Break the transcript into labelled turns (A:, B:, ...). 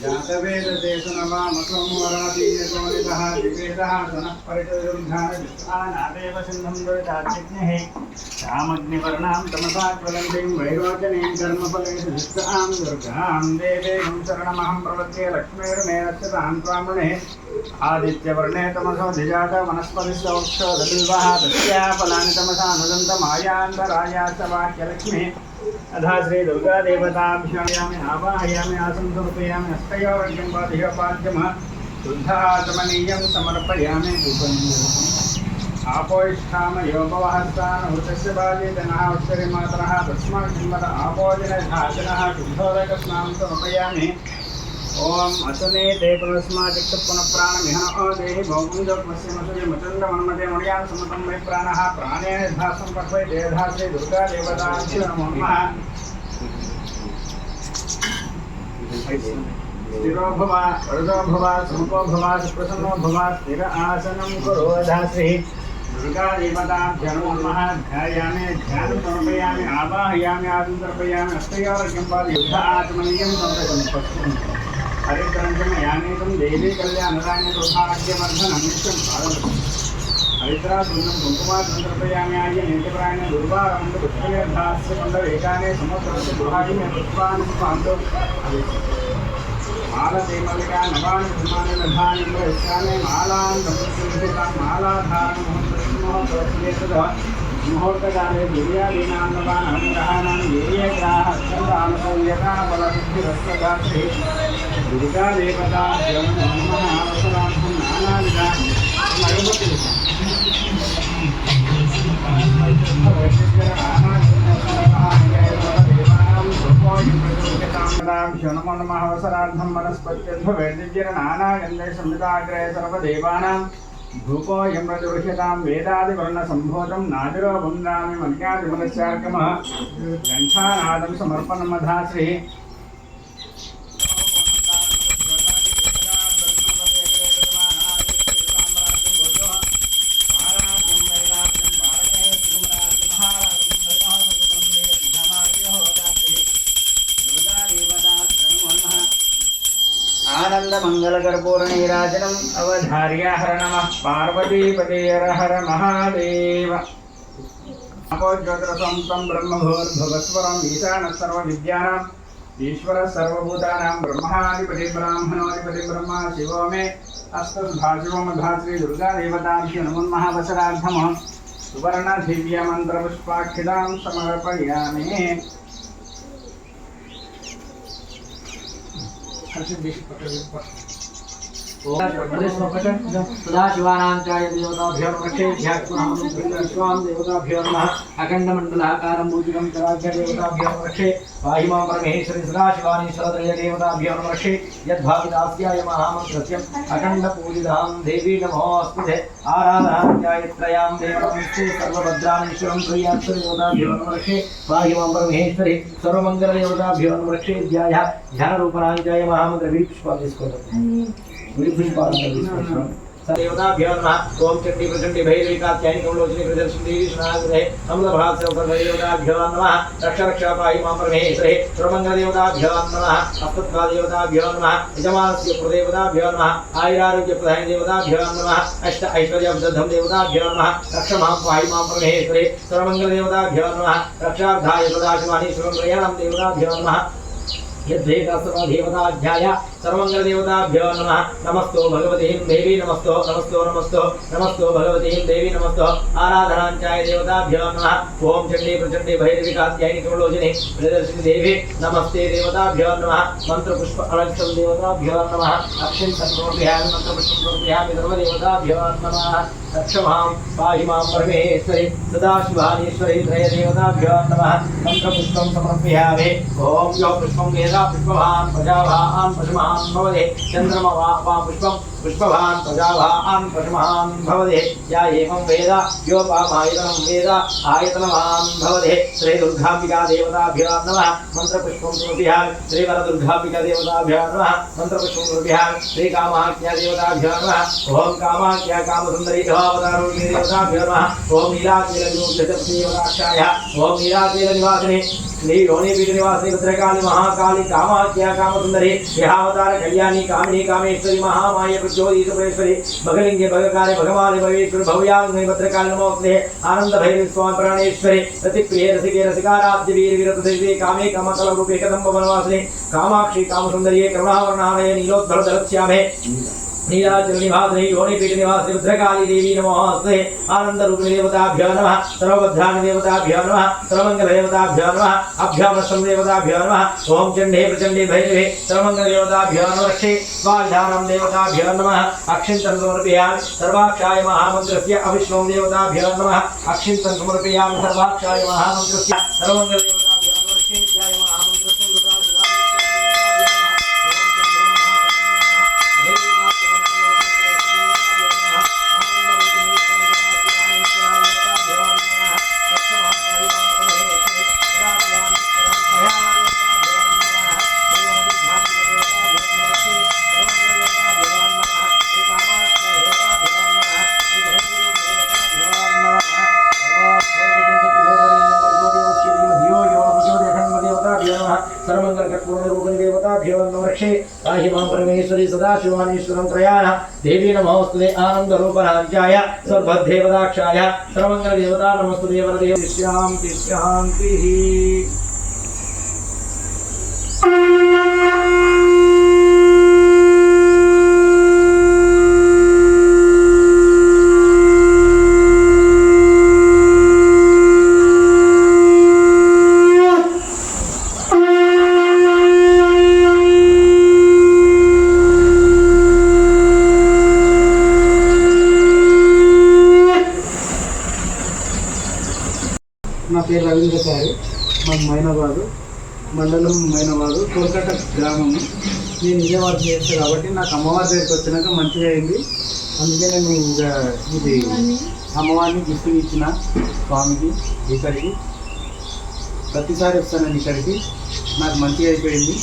A: जातवेददेशनवामसोमरादीयसोनितः दिवेदः सनः परिचयुर्धानविश्वानादेव सिन्धं दुरिताचिज्ञः श्यामग्निवर्णां तमसा ज्वलन्तीं वैरोचनीं कर्मफलेषु युक्तां दुर्गां देवीं शरणमहं प्रपद्ये लक्ष्मीर्मे रक्षतां त्वामृणे आदित्यवर्णे तमसो धिजात वनस्पतिसौक्षोदबिल्वः तस्या वाक्यलक्ष्मीः अधा श्री दुर्गा देवताभ्यायामि आवाहयामि आसं समर्पयामि हस्तयोर्घ्यं पादिपाद्यमः शुद्धाचमनीयं समर्पयामि पूपम् आपोष्ठामयोपवहस्तानहुतस्य बाले जनः उत्तरिमातरः तस्मात् किंवद आपोजनधाचनः शुद्धोदकस्नां समर्पयामि। ओम असने ते पुनस्माचिक्त पुनः प्राणमिह देहि भौमुञ्जोपस्य मसुजे मचण्डमन्मते मुर्यां समतं मे प्राणः प्राणेन धासं पक्वै श्री दुर्गा देवताभ्यो नमो नमः। स्थिरो भव वरदो भव स्थिर आसनं कुरु यथा दुर्गा देवताभ्यो नमो, ध्यायामि, ध्यानं समर्पयामि, आवाहयामि आसं समर्पयामि हस्तयोर्घ्यं पादयुद्ध आत्मनीयं समर्पयामि हरिद्रञ्जन यानेकं देवी कल्याणराण्य सौभाग्यवर्धनं नित्यं भारतम् हरिद्रासुन्दं कुङ्कुमासन्दर्पयामि आर्य नेत्रप्रायण दुर्वारमन्द पुष्पनिर्धास्य मण्डलेकाने समुद्रस्य दुहायिने पुष्पाणि पाण्डो मालते मल्लिका नवानि धर्माणि दधानि प्रयस्यामि मालां दम्पतिं मालाधारणं मुहूर्तः मुहूर्तकाले दिव्यादीनां नवानां ग्रहाणां ये ये ग्राः విధిగా దేవత శివనమోన్మహవసరార్థం వనస్పత్యర్థవేదిజ్యర నానాగంధై సంవిదాగ్రే సర్వదేవానాం ధూపోయం ప్రజుషతాం వేదాదివర్ణసంభోజం నాదిరో బృందామి మన్యాదిమనశ్యార్కమ ఘంటానాదం సమర్పణమధా శ్రీ आनन्दमङ्गलकर्पूरनीराजनम् अवधार्य हर नमः पार्वतीपते हर हर महादेव अपोज्योतिरसंतं ब्रह्मभूर्भुवस्वरम् ईशानः सर्वविद्यानाम्, ईश्वरः सर्वभूतानां ब्रह्माधिपति ब्राह्मणोऽधिपति ब्रह्मा शिवो मे। अस्तु भाशिवमधा श्रीदुर्गादेवताभ्यो नमोन्मः वसरार्थमः। सुवर्णदिव्यमन्त्रपुष्पाक्षितां समर्पयामि।
B: सदाशिवानाञ्चाय देवताभ्यो नमः विश्वां देवताभ्यो नमः अखण्डमण्डलाकारं भूजिकं चराख्य देवताभ्यो नमः। पाहि माँ परमेश्वरि सदाशिवानीश्वरत्रय देवताभ्यो नमः। यद्भाविदास्याय महामन्त्रस्यम् अखण्डपूजितां देवी नमोऽस्तुते आराधनाञ्चाय त्रयां देवतांश्चे सर्वभद्राणीश्वरं प्रियाक्षर नमः पाहि माँ परमेश्वरि सर्वमङ्गलदेवताभ्यो नमः ध्याय ध्यानरूपणाञ्चाय महामन्त्र देवताभ्योन्मः ॐ चण्डी प्रचण्डी भैरविकात्यायि कमलोचनी प्रदर्शनी देवी सुनाग्रहे अमृतभास्योपदेवताभ्यो नमः, रक्ष रक्षापाहि माँ परमेश्वरे सुरमङ्गलदेवताभ्यो नमः अस्तत्वादेवताभ्यो नमः यजमानस्य यद्वेदासर्वदेवताध्याय सर्वमङ्गलदेवताभ्यो नमः नमस्तो भगवतीं देवी नमस्तो नमस्तो नमस्तो नमस्तो भगवतीं देवी नमस्तो आराधनाञ्चाय देवताभ्यो नमः ॐ चण्डी प्रचण्डी भैरवी कात्यायनी कमलोचने प्रदर्शिनी देवी नमस्ते देवताभ्यो नमः मन्त्रपुष्प अलक्षं देवताभ्यो नमः अक्षिं समर्पयामि मन्त्रपुष्पं समर्पयामि सर्वदेवताभ्यो नमः रक्षमां पाहि माँ परमेश्वरि, सदाशिवानीश्वरि, त्रयदेवताभ्यो नमः। मन्त्रपुष्पं समर्पयामि। ॐ यो पुष्पं वेदा पुष्पवान् प्रजावान् पशुमान् भवते। चन्द्रमा वा वा पुष्पं पुष्पवान् प्रजावान् पशुमान् भवते। या एवं वेद योपामायतनं वेद आयतनवान् भवते। श्रीदुर्गाम्बिका देवताभ्यो नमः। मन्त्रपुष्पं समर्पयामि श्रीवरदुर्गाम्बिका देवताभ्यो नमः। मन्त्रपुष्पं समर्पयामि श्रीकामाख्या देवताभ्यो नमः। ॐ कामाख्या कामसुन्दरी देवताभ्यो नमः। ॐ नीलाचीलविमुक्तदेवताक्षाय ॐ नीलाचीलनिवासिने శ్రీ యోనిపీఠ నివాసి భద్రకాళి మహాకాళి కామాఖ్య కామసుందరి విహావతార కళ్యాణి కామిని కామేశ్వరి మహామాయ ప్రచోదీశ్వరేశ్వరి భగలింగే భగకారి భగవాని భగవేశ్వరి భవ్యాంగి భద్రకాళి నమోస్తే ఆనంద భైరవి స్వామి ప్రాణేశ్వరి రతిప్రియ రసికే రసికారాబ్ది వీర వీరత శ్రీ కామే కమకల రూపే కదంబ వనవాసిని కామాక్షి కామసుందరియే కరుణావర్ణాలయ నీలోద్భల దళశ్యామే नीलाचल निवासिनी योनिपीठ निवासिनी भद्रकाली देवी नमोस्ते आनंद रूप देवताभ्यो नमः सर्वभद्राणि देवताभ्यो नमः सर्वमंगल नमः अभ्यामस्तम नमः नमः अक्षिंतन समर्पयामि सर्वाक्षाय महामन्त्रस्य अविष्णु देवताभ्यो नमः अक्षिंतन समर्पयामि सर्वाक्षाय महामन्त्रस्य सर्वमंगल देवताभ्यो नमः ध्याय माँ परमेश्वरी सदाशिवानीश्वरं त्रयाणः देवी नमोस्तुते आनन्दरूपराज्याय सर्वदेवदाक्षाय सर्वमङ्गलदेवता नमस्तु वरदेव तिष्यां शान्तिः
A: పేరు రవీంద్ర సారు. మాది మైనాబాదు. మండలం మైనాబాదు. కోల్కతా గ్రామము నేను విజయవాడ చేస్తాను కాబట్టి నాకు అమ్మవారి దగ్గరికి వచ్చినాక మంచిగా అయింది. అందుకే నేను ఇంకా ఇది అమ్మవారిని గిఫ్ట్ ఇచ్చిన స్వామికి ఇక్కడికి. ప్రతిసారి వస్తాను నేను ఇక్కడికి. నాకు మంచిగా అయిపోయింది.